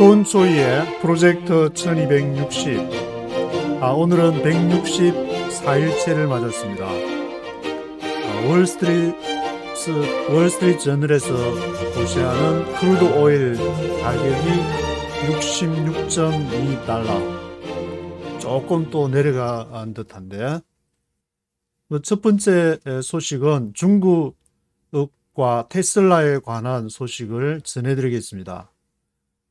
돈소이의 프로젝트 1260. 아, 오늘은 164일째를 맞았습니다. 아, 월스트리트, 월스트리트 저널에서 보시하는 크루드 오일 가격이 66.2달러. 조금 또 내려간 듯한데. 뭐첫 번째 소식은 중국과 테슬라에 관한 소식을 전해드리겠습니다.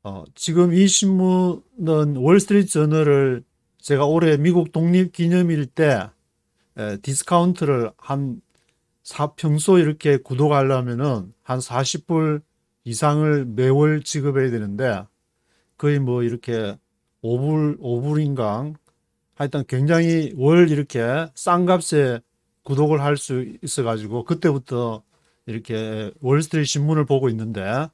어, 지금 이 신문은 월스트리트 저널을 제가 올해 미국 독립 기념일 때 에, 디스카운트를 한 사, 평소 이렇게 구독하려면은 한 40불 이상을 매월 지급해야 되는데 거의 뭐 이렇게 5불, 5불인가? 하여튼 굉장히 월 이렇게 싼 값에 구독을 할 수 있어가지고 그때부터 이렇게 월스트리트 신문을 보고 있는데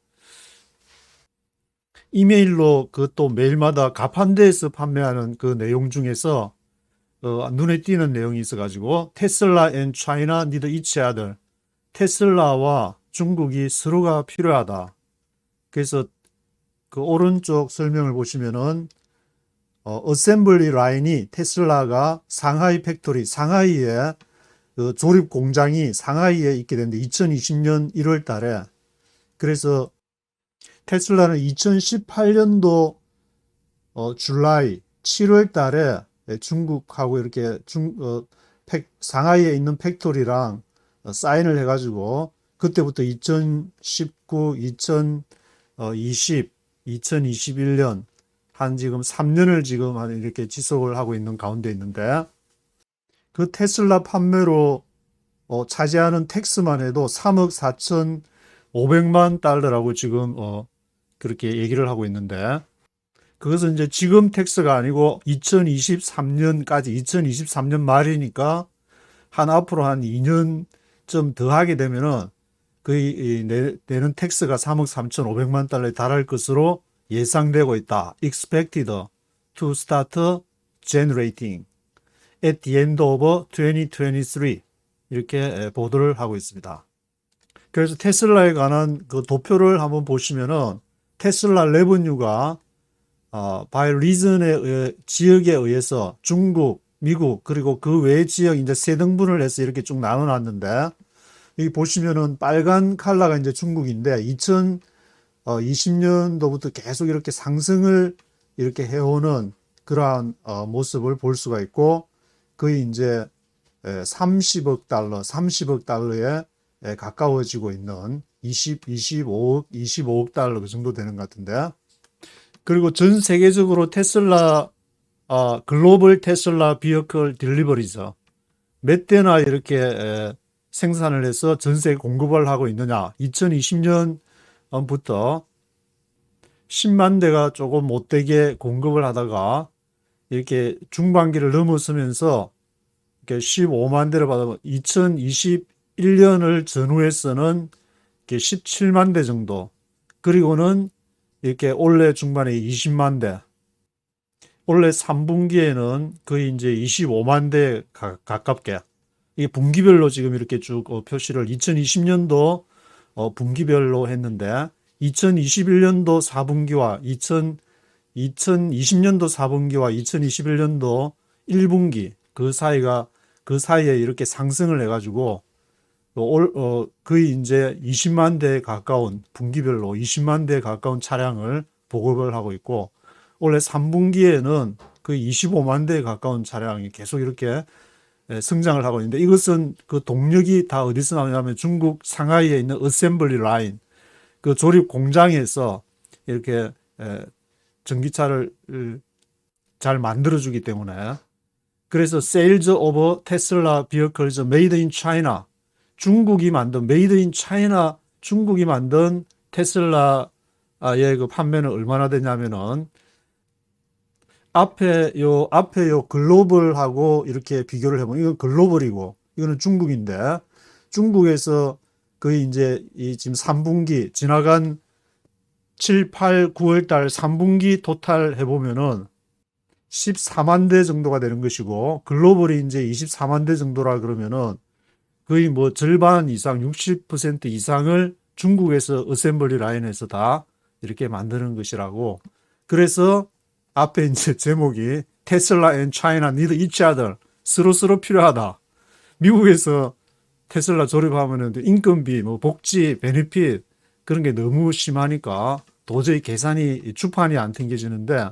이메일로 그 또 매일마다 가판대에서 판매하는 그 내용 중에서 어, 눈에 띄는 내용이 있어가지고 테슬라 앤 차이나 니더 이치 아들 테슬라와 중국이 서로가 필요하다. 그래서 그 오른쪽 설명을 보시면은 어, 어셈블리 라인이 테슬라가 상하이 팩토리 상하이에 그 조립 공장이 상하이에 있게 됐는데 2020년 1월 달에 그래서 테슬라는 2018년도 어, 줄라이 7월 달에 중국하고 이렇게 중, 어, 팩, 상하이에 있는 팩토리랑 어, 사인을 해가지고 그때부터 2019, 2020, 2021년 한 지금 3년을 지금 한 이렇게 지속을 하고 있는 가운데 있는데 그 테슬라 판매로 어, 차지하는 텍스만 해도 3억 4천 500만 달러라고 지금 어, 그렇게 얘기를 하고 있는데 그것은 이제 지금 텍스가 아니고 2023년까지 2023년 말이니까 한 앞으로 한 2년 좀더 하게 되면은 이 내, 내는 텍스가 3억 3,500만 달러에 달할 것으로 예상되고 있다. expected to start generating at the end of 2023 이렇게 에, 보도를 하고 있습니다. 그래서 테슬라에 관한 그 도표를 한번 보시면은 테슬라 레버뉴가 어, 바이 리즌의 의해- 지역에 의해서 중국, 미국 그리고 그 외 지역 이제 세 등분을 해서 이렇게 쭉 나눠놨는데 여기 보시면은 빨간 컬러가 이제 중국인데 2020년도부터 계속 이렇게 상승을 이렇게 해오는 그러한 어, 모습을 볼 수가 있고 거의 이제 30억 달러, 30억 달러에 에 가까워지고 있는 20, 25억, 25억 달러 그 정도 되는 것 같은데. 그리고 전 세계적으로 테슬라, 아, 글로벌 테슬라 비어클 딜리버리죠. 몇 대나 이렇게 에, 생산을 해서 전 세계 공급을 하고 있느냐. 2020년부터 10만 대가 조금 못되게 공급을 하다가 이렇게 중반기를 넘어서면서 이렇게 15만 대를 받아 2021년을 전후해서는 이렇게 17만 대 정도. 그리고는 이렇게 올해 중반에 20만 대. 올해 3분기에는 거의 이제 25만 대 가, 가깝게. 이게 분기별로 지금 이렇게 쭉 어, 표시를 2020년도 어, 분기별로 했는데 2021년도 4분기와 2000 2020년도 4분기와 2021년도 1분기 그 사이가 그 사이에 이렇게 상승을 해가지고 올, 어, 거의 이제 20만 대에 가까운 분기별로 20만 대에 가까운 차량을 보급을 하고 있고 올해 3분기에는 거의 25만 대에 가까운 차량이 계속 이렇게 에, 성장을 하고 있는데 이것은 그 동력이 다 어디서 나오냐면 중국 상하이에 있는 어셈블리 라인 그 조립 공장에서 이렇게 에, 전기차를 으, 잘 만들어주기 때문에. 그래서 세일즈 오버 테슬라 비어클즈 메이드 인 차이나 중국이 만든 메이드 인 차이나 중국이 만든 테슬라의 그 판매는 얼마나 되냐면은 앞에 요 앞에 요 글로벌하고 이렇게 비교를 해보면 이건 글로벌이고 이거는 중국인데 중국에서 거의 이제 이 지금 3분기 지나간 7, 8, 9월 달 3분기 토탈 해보면은 14만 대 정도가 되는 것이고 글로벌이 이제 24만 대 정도라 그러면은 거의 뭐 절반 이상 60% 이상을 중국에서 어셈블리 라인에서 다 이렇게 만드는 것이라고 그래서 앞에 이제 제목이 테슬라 앤 차이나 니드 이치 아들 서로 서로 필요하다. 미국에서 테슬라 조립하면은 인건비, 뭐 복지, 베네핏 그런 게 너무 심하니까 도저히 계산이 주판이 안 튕겨지는데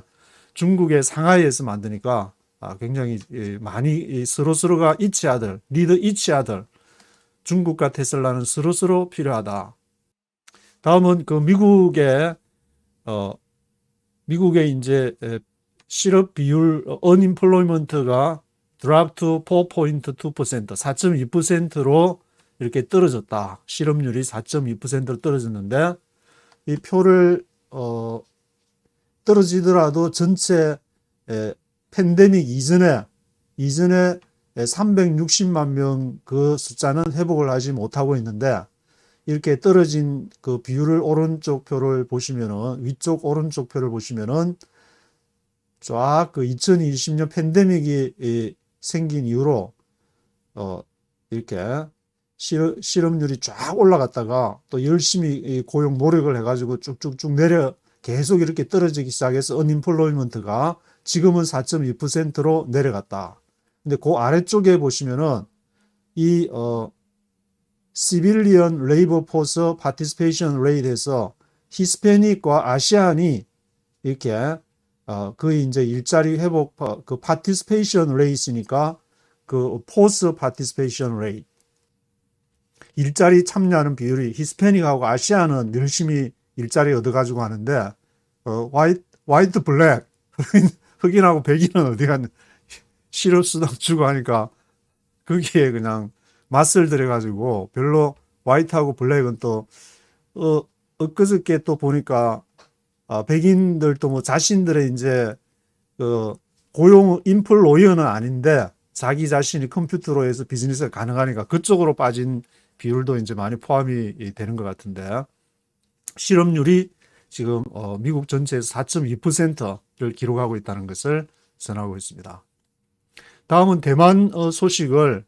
중국의 상하이에서 만드니까 아, 굉장히 이, 많이 이 서로 서로가 이치 아들, 니드 이치 아들. 중국과 테슬라는 서로 서로 필요하다. 다음은 그 미국의 어 미국의 이제 에, 실업 비율 언임플로이먼트가 drop to 4.2% 4.2%로 이렇게 떨어졌다. 실업률이 4.2%로 떨어졌는데 이 표를 어 떨어지더라도 전체 에, 팬데믹 이전에 이전에 360만 명 그 숫자는 회복을 하지 못하고 있는데 이렇게 떨어진 그 비율을 오른쪽 표를 보시면은 위쪽 오른쪽 표를 보시면은 쫙 그 2020년 팬데믹이 이 생긴 이후로 어 이렇게 실, 실업률이 쫙 올라갔다가 또 열심히 이 고용 노력을 해가지고 쭉쭉쭉 내려 계속 이렇게 떨어지기 시작해서 언임플로이먼트가 지금은 4.2%로 내려갔다. 근데 그 아래쪽에 보시면은 이 어, 시빌리언 레이버 포스 파티스페이션 레이트에서 히스패닉과 아시안이 이렇게 어, 그 이제 일자리 회복 파- 그 파티스페이션 레이스니까 그 포스 파티스페이션 레이트 일자리 참여하는 비율이 히스패닉하고 아시안은 열심히 일자리 얻어가지고 하는데 어, 화이트 블랙 흑인, 흑인하고 백인은 어디 갔냐 실업수당 주고 하니까 거기에 그냥 맛을 들여가지고 별로 화이트하고 블랙은 또 어, 엊그저께 또 보니까 아, 백인들도 뭐 자신들의 이제 그 고용 인플로이어는 아닌데 자기 자신이 컴퓨터로 해서 비즈니스가 가능하니까 그쪽으로 빠진 비율도 이제 많이 포함이 되는 것 같은데 실업률이 지금 어, 미국 전체에서 4.2%를 기록하고 있다는 것을 전하고 있습니다. 다음은 대만 어, 소식을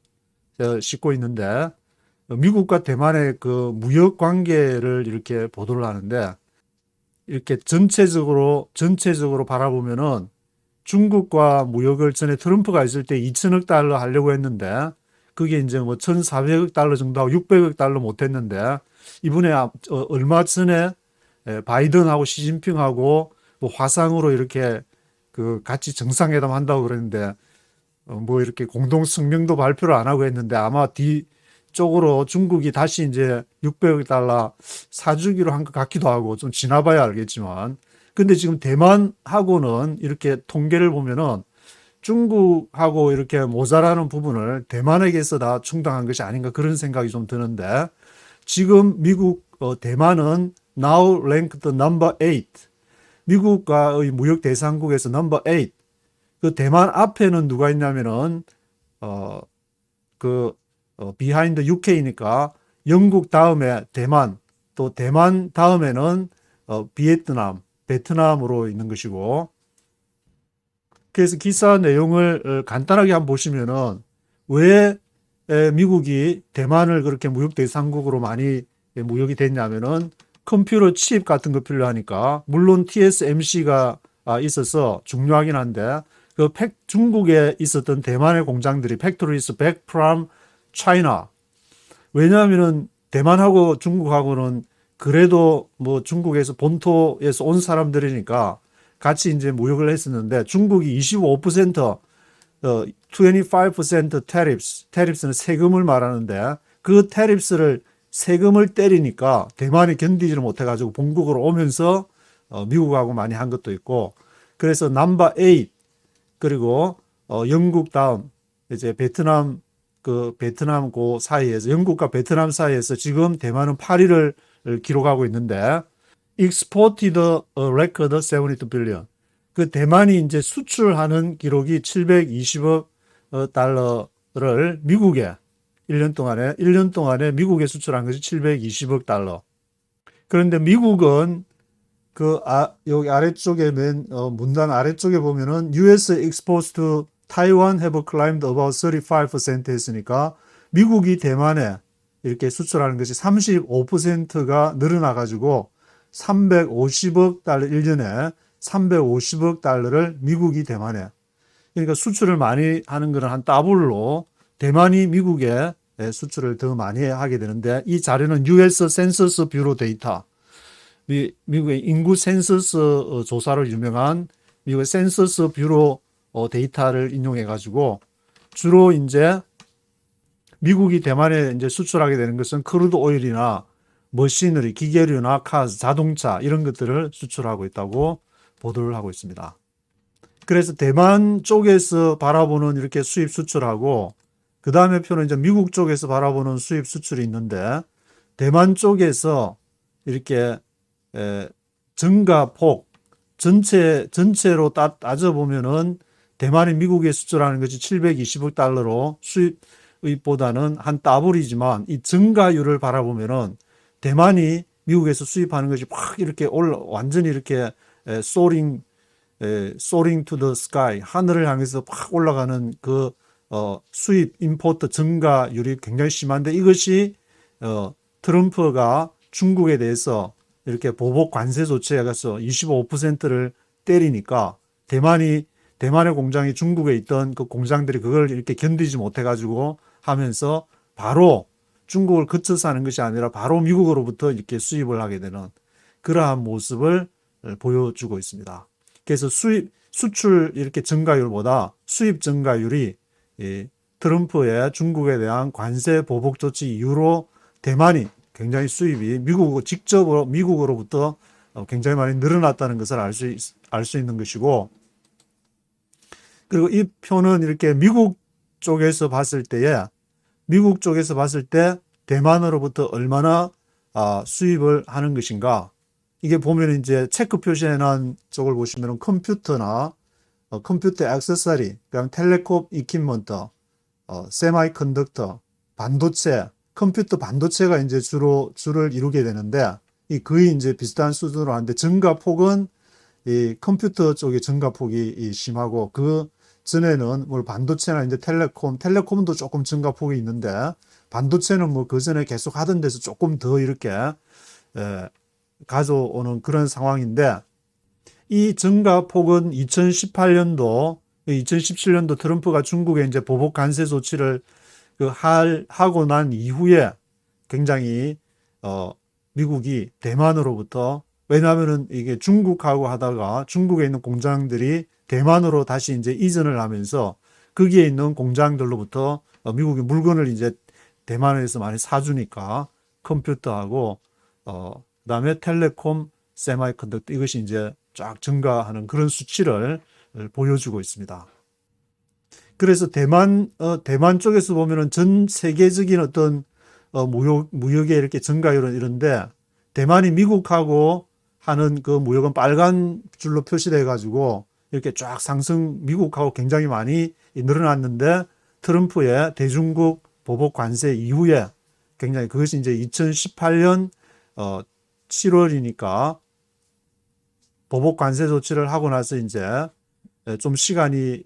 어, 싣고 있는데 어, 미국과 대만의 그 무역 관계를 이렇게 보도를 하는데 이렇게 전체적으로 전체적으로 바라보면은 중국과 무역을 전에 트럼프가 있을 때 2천억 달러 하려고 했는데 그게 이제 뭐 1,400억 달러 정도 하고 600억 달러 못 했는데 이번에 아- 어, 얼마 전에 에, 바이든하고 시진핑하고 뭐 화상으로 이렇게 그 같이 정상회담 한다고 그랬는데 어, 뭐 이렇게 공동 성명도 발표를 안 하고 했는데 아마 뒤쪽으로 중국이 다시 이제 600억 달러 사주기로 한 것 같기도 하고 좀 지나봐야 알겠지만. 근데 지금 대만하고는 이렇게 통계를 보면은 중국하고 이렇게 모자라는 부분을 대만에게서 다 충당한 것이 아닌가 그런 생각이 좀 드는데 지금 미국 어, 대만은 now ranked number 8 미국과의 무역 대상국에서 number 8 그 대만 앞에는 누가 있냐면은 어그 어, 비하인드 UK니까 영국 다음에 대만 또 대만 다음에는 어, 비에트남 베트남으로 있는 것이고. 그래서 기사 내용을 어, 간단하게 한번 보시면은 왜 에, 미국이 대만을 그렇게 무역 대상국으로 많이 에, 무역이 됐냐면은 컴퓨터 칩 같은 거 필요하니까 물론 TSMC가 아, 있어서 중요하긴 한데 그 팩, 중국에 있었던 대만의 공장들이 팩토리스 back from China 왜냐하면은 대만하고 중국하고는 그래도 뭐 중국에서 본토에서 온 사람들이니까 같이 이제 무역을 했었는데 중국이 25% 어, 25% tariffs, tariffs는 세금을 말하는데 그 tariffs를 세금을 때리니까 대만이 견디지를 못해가지고 본국으로 오면서 어, 미국하고 많이 한 것도 있고 그래서 넘버 8 그리고 어, 영국 다음 이제 베트남 그 베트남 그 사이에서 영국과 베트남 사이에서 지금 대만은 8위를 기록하고 있는데 exported a record 72 billion. 그 대만이 이제 수출하는 기록이 720억 어, 달러를 미국에 1년 동안에 1년 동안에 미국에 수출한 것이 720억 달러. 그런데 미국은 그 아, 여기 아래쪽에 맨 어, 문단 아래쪽에 보면은 US exports to Taiwan have climbed about 35% 했으니까 미국이 대만에 이렇게 수출하는 것이 35%가 늘어나 가지고 350억 달러 1년에 350억 달러를 미국이 대만에. 그러니까 수출을 많이 하는 거는 한 더블로 대만이 미국에 예, 수출을 더 많이 하게 되는데 이 자료는 US 센서스 뷰로 데이터 미, 미국의 인구 센서스 어, 조사로 유명한 미국의 센서스 뷰로 어, 데이터를 인용해 가지고 주로 이제 미국이 대만에 이제 수출하게 되는 것은 크루드 오일이나 머시너리, 기계류나 카스, 자동차 이런 것들을 수출하고 있다고 보도를 하고 있습니다. 그래서 대만 쪽에서 바라보는 이렇게 수입 수출하고 그 다음에 표는 이제 미국 쪽에서 바라보는 수입 수출이 있는데 대만 쪽에서 이렇게 에, 증가 폭 전체 전체로 따, 따져 보면은 대만이 미국에 수출하는 것이 720억 달러로 수입보다는 한 더블이지만 이 증가율을 바라보면은 대만이 미국에서 수입하는 것이 확 이렇게 올라 완전히 이렇게 에, 소링 에, 스카이 하늘을 향해서 확 올라가는 그 어, 수입 임포트 증가율이 굉장히 심한데 이것이 어, 트럼프가 중국에 대해서 이렇게 보복 관세 조치에 가서 25%를 때리니까 대만이 대만의 공장이 중국에 있던 그 공장들이 그걸 이렇게 견디지 못해 가지고 하면서 바로 중국을 거쳐서 하는 것이 아니라 바로 미국으로부터 이렇게 수입을 하게 되는 그러한 모습을 보여주고 있습니다. 그래서 수입 수출 이렇게 증가율보다 수입 증가율이 이 트럼프의 중국에 대한 관세 보복 조치 이후로 대만이 굉장히 수입이 미국 직접으로 미국으로부터 어, 굉장히 많이 늘어났다는 것을 알 수 알 수 있는 것이고 그리고 이 표는 이렇게 미국 쪽에서 봤을 때에 미국 쪽에서 봤을 때 대만으로부터 얼마나 아, 수입을 하는 것인가. 이게 보면 이제 체크 표시해 놓은 쪽을 보시면 컴퓨터나 어, 컴퓨터 액세서리, 그다음 텔레콤 이퀴먼트, 어, 세마이 컨덕터, 반도체, 컴퓨터 반도체가 이제 주로 주를 이루게 되는데 이 거의 이제 비슷한 수준으로 하는데 증가폭은 이 컴퓨터 쪽의 증가폭이 이 심하고 그 전에는 뭐 반도체나 이제 텔레콤, 텔레콤도 조금 증가폭이 있는데 반도체는 뭐 그 전에 계속 하던 데서 조금 더 이렇게 에, 가져오는 그런 상황인데 이 증가폭은 2018년도, 2017년도 트럼프가 중국에 이제 보복 관세 조치를 그 할, 하고 난 이후에 굉장히, 어, 미국이 대만으로부터 왜냐하면은 이게 중국하고 하다가 중국에 있는 공장들이 대만으로 다시 이제 이전을 하면서 거기에 있는 공장들로부터 어, 미국이 물건을 이제 대만에서 많이 사주니까 컴퓨터하고 어 그다음에 텔레콤, 세마이컨덕터 이것이 이제 쫙 증가하는 그런 수치를 보여주고 있습니다. 그래서 대만 어, 대만 쪽에서 보면은 전 세계적인 어떤 어, 무역 무역의 이렇게 증가율은 이런데 대만이 미국하고 하는 그 무역은 빨간 줄로 표시돼 가지고 이렇게 쫙 상승 미국하고 굉장히 많이 늘어났는데 트럼프의 대중국 보복 관세 이후에 굉장히 그것이 이제 2018년 어 7월이니까 보복 관세 조치를 하고 나서 이제 좀 시간이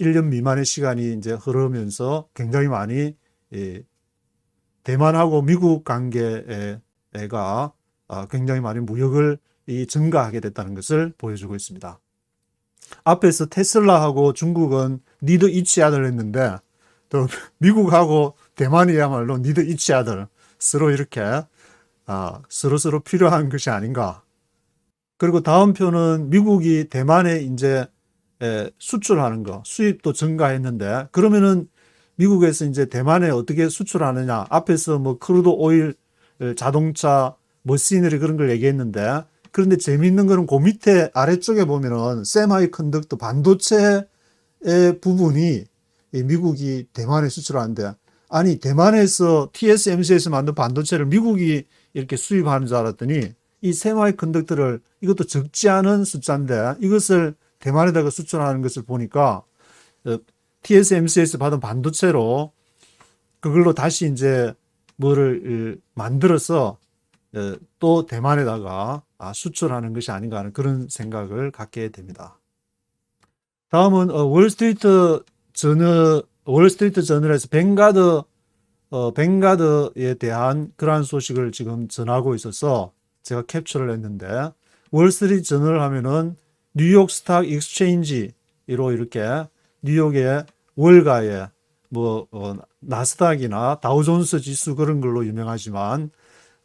1년 미만의 시간이 이제 흐르면서 굉장히 많이 대만하고 미국 관계가 아, 굉장히 많이 무역을 증가하게 됐다는 것을 보여주고 있습니다. 앞에서 테슬라하고 중국은 니드 이치 아들 했는데 또 미국하고 대만이야말로 니드 이치 아들 서로 이렇게 아, 서로 서로 필요한 것이 아닌가 그리고 다음 표는 미국이 대만에 이제 수출하는 거, 수입도 증가했는데 그러면은 미국에서 이제 대만에 어떻게 수출하느냐? 앞에서 뭐 크루드 오일, 자동차, 머시너리 그런 걸 얘기했는데 그런데 재미있는 거는 그 밑에 아래쪽에 보면은 세마이 컨덕터 반도체의 부분이 미국이 대만에 수출하는데 아니 대만에서 TSMC에서 만든 반도체를 미국이 이렇게 수입하는 줄 알았더니 이 세마이 컨덕터를 이것도 적지 않은 숫자인데 이것을 대만에다가 수출하는 것을 보니까 어, TSMC에서 받은 반도체로 그걸로 다시 이제 뭐를 만들어서 어, 또 대만에다가 아, 수출하는 것이 아닌가 하는 그런 생각을 갖게 됩니다. 다음은 어, 월스트리트 저널 월스트리트 저널에서 벵가드 어, 벵가드에 대한 그러한 소식을 지금 전하고 있어서 제가 캡처를 했는데 월스트리트 저널 하면은 뉴욕 스탁 익스체인지로 이렇게 뉴욕의 월가에 뭐 어, 나스닥이나 다우존스 지수 그런 걸로 유명하지만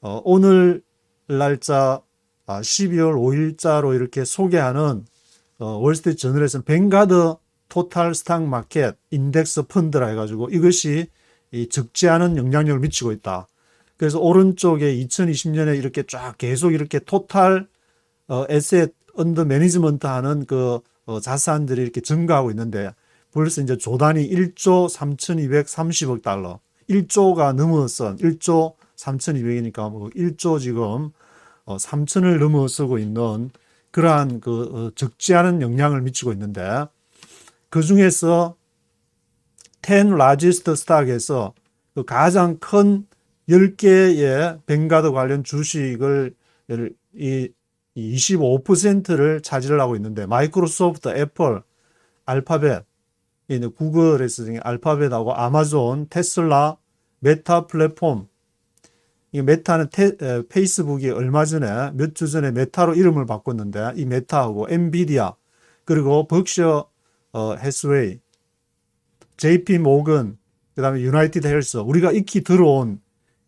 어, 오늘 날짜 아, 12월 5일자로 이렇게 소개하는 어, 월스트리트 저널에서는 뱅가드 토탈 스탁 마켓 인덱스 펀드라 해가지고 이것이 이 적지 않은 영향력을 미치고 있다. 그래서 오른쪽에 2020년에 이렇게 쫙 계속 이렇게 토탈 어, 에셋 언더 매니지먼트 하는 그 어, 자산들이 이렇게 증가하고 있는데 벌써 이제 조단이 1조 3,230억 달러, 1조가 넘어선 1조 3,200이니까 뭐 1조 지금 어, 3천을 넘어서고 있는 그러한 그 어, 적지 않은 영향을 미치고 있는데 그 중에서 10 largest stock에서 그 가장 큰 10개의 뱅가드 관련 주식을 이 25%를 차지하고 있는데 마이크로소프트, 애플, 알파벳, 이 구글에서 알파벳하고 아마존, 테슬라, 메타 플랫폼. 이 메타는 테, 에, 페이스북이 얼마 전에 몇 주 전에 메타로 이름을 바꿨는데 이 메타하고 엔비디아 그리고 벅셔 어, 해스웨이, JP 모건, 그다음에 유나이티드 헬스 우리가 익히 들어온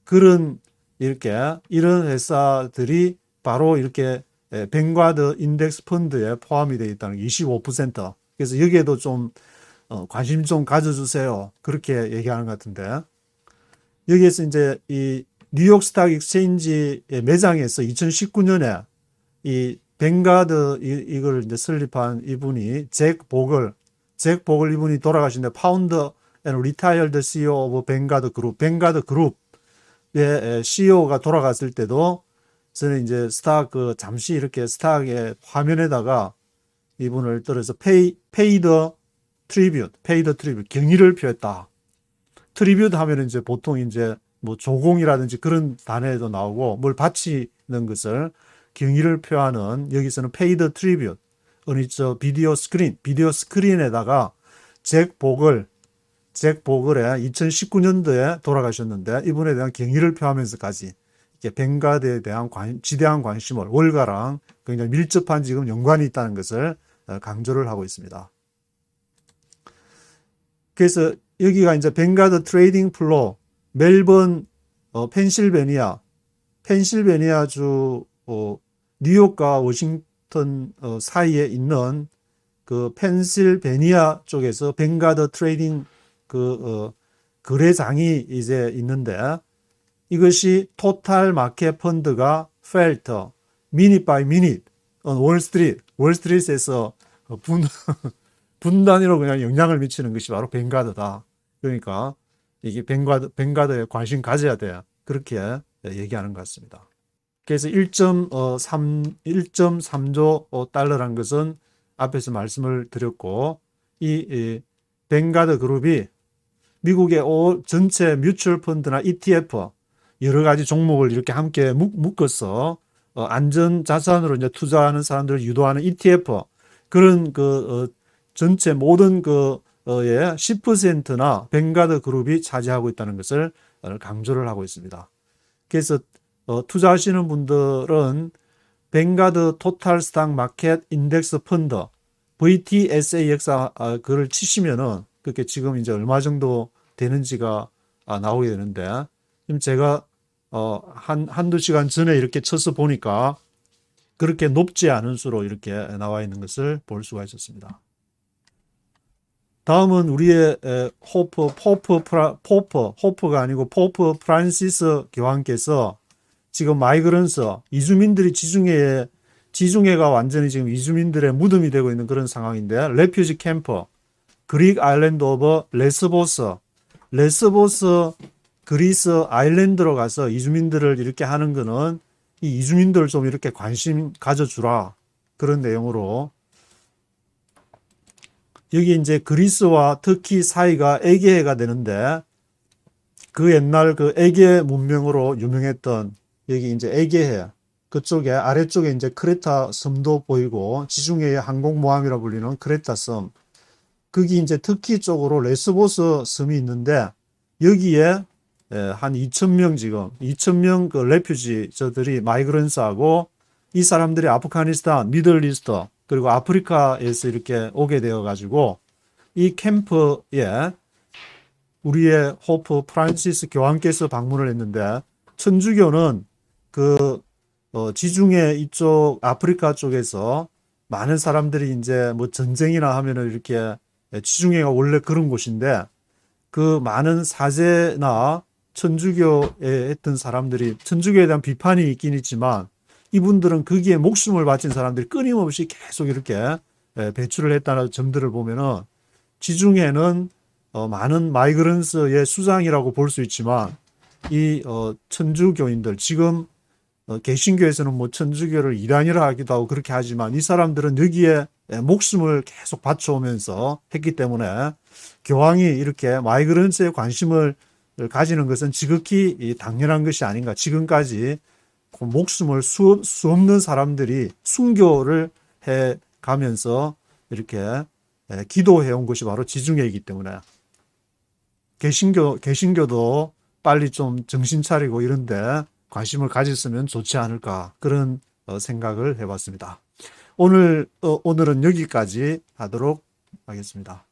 그런 이렇게 이런 회사들이 바로 이렇게 에, 뱅과드 인덱스 펀드에 포함이 되어 있다는 게 25%. 그래서 여기에도 좀 어, 관심 좀 가져주세요. 그렇게 얘기하는 것 같은데 여기에서 이제 이 뉴욕 스탁 익스체인지 매장에서 2019년에 이 뱅가드 이, 이걸 이제 설립한 이분이 잭 보글, 잭 보글 이분이 돌아가신데 파운더 앤 리타이어드 CEO 오브 뱅가드 그룹, 뱅가드 그룹의 CEO가 돌아갔을 때도 저는 이제 스탁 그 잠시 이렇게 스탁의 화면에다가 이분을 떨어서 페이 페이더 트리뷰트, 페이더 트리뷰트 경의를 표했다. 트리뷰트 하면 이제 보통 이제 뭐 조공이라든지 그런 단어에도 나오고 뭘 바치는 것을 경의를 표하는 여기서는 페이드 트리뷰트 어느 저 비디오 스크린 비디오 스크린에다가 잭 보글 잭 보글에 2019년도에 돌아가셨는데 이분에 대한 경의를 표하면서까지 벵가드에 대한 관, 지대한 관심을 월가랑 굉장히 밀접한 지금 연관이 있다는 것을 어, 강조를 하고 있습니다. 그래서 여기가 이제 벵가드 트레이딩 플로 멜번 어, 펜실베니아 펜실베니아주 어, 뉴욕과 워싱턴 어, 사이에 있는 그 펜실베니아 쪽에서 벵가드 트레이딩 그 어, 거래장이 이제 있는데 이것이 토탈 마켓 펀드가 펠터 미닛 바이 미닛 월스트리트 월스트리트에서 분 분단위로 그냥 영향을 미치는 것이 바로 벵가드다. 그러니까 이게 벵가드 벵가드에 관심 가져야 돼. 그렇게 얘기하는 것 같습니다. 그래서 1.3 1.3조 달러란 것은 앞에서 말씀을 드렸고 이, 이 벵가드 그룹이 미국의 전체 뮤추얼 펀드나 ETF 여러 가지 종목을 이렇게 함께 묶, 어서 어, 안전 자산으로 이제 투자하는 사람들을 유도하는 ETF 그런 그 어, 전체 모든 그의 10%나 벵가드 그룹이 차지하고 있다는 것을 강조를 하고 있습니다. 그래서 어, 투자하시는 분들은 벵가드 토탈 스탁 마켓 인덱스 펀드 VTSAX 아, 그를 치시면은 그렇게 지금 이제 얼마 정도 되는지가 아, 나오게 되는데 지금 제가 어, 한 한두 시간 전에 이렇게 쳐서 보니까 그렇게 높지 않은 수로 이렇게 나와 있는 것을 볼 수가 있었습니다. 다음은 우리의 에, 호프 포프 프라, 포프 호프가 아니고 포프 프란시스 교황께서 지금 마이그런스 이주민들이 지중해에 지중해가 완전히 지금 이주민들의 무덤이 되고 있는 그런 상황인데 레퓨지 캠프 그릭 아일랜드 오브 레스보스 레스보스 그리스 아일랜드로 가서 이주민들을 이렇게 하는 거는 이 이주민들 좀 이렇게 관심 가져주라. 그런 내용으로. 여기 이제 그리스와 터키 사이가 에게해가 되는데 그 옛날 그 에게 문명으로 유명했던 여기 이제 에게해. 그쪽에 아래쪽에 이제 크레타 섬도 보이고 지중해의 항공모함이라 불리는 크레타 섬. 거기 이제 터키 쪽으로 레스보스 섬이 있는데 여기에 한 2천 명 지금 2천 명그 레퓨지 저들이 마이그런스하고 이 사람들이 아프가니스탄, 미들리스트 그리고 아프리카에서 이렇게 오게 되어 가지고 이 캠프에 우리의 호프 프란시스 교황께서 방문을 했는데 천주교는 그 어, 지중해 이쪽 아프리카 쪽에서 많은 사람들이 이제 뭐 전쟁이나 하면은 이렇게 지중해가 원래 그런 곳인데 그 많은 사제나 천주교에 했던 사람들이 천주교에 대한 비판이 있긴 있지만 이분들은 거기에 목숨을 바친 사람들이 끊임없이 계속 이렇게 예, 배출을 했다는 점들을 보면은 지중해는 어, 많은 마이그런스의 수장이라고 볼 수 있지만 이 어, 천주교인들 지금 어, 개신교에서는 뭐 천주교를 이단이라 하기도 하고 그렇게 하지만 이 사람들은 여기에 예, 목숨을 계속 바쳐오면서 했기 때문에 교황이 이렇게 마이그런스에 관심을 가지는 것은 지극히 이 당연한 것이 아닌가. 지금까지 그 목숨을 수, 수 없는 사람들이 순교를 해 가면서 이렇게 예, 기도해 온 것이 바로 지중해이기 때문에 개신교 개신교도 빨리 좀 정신 차리고 이런데 관심을 가졌으면 좋지 않을까 그런 어, 생각을 해봤습니다. 오늘 어, 오늘은 여기까지 하도록 하겠습니다.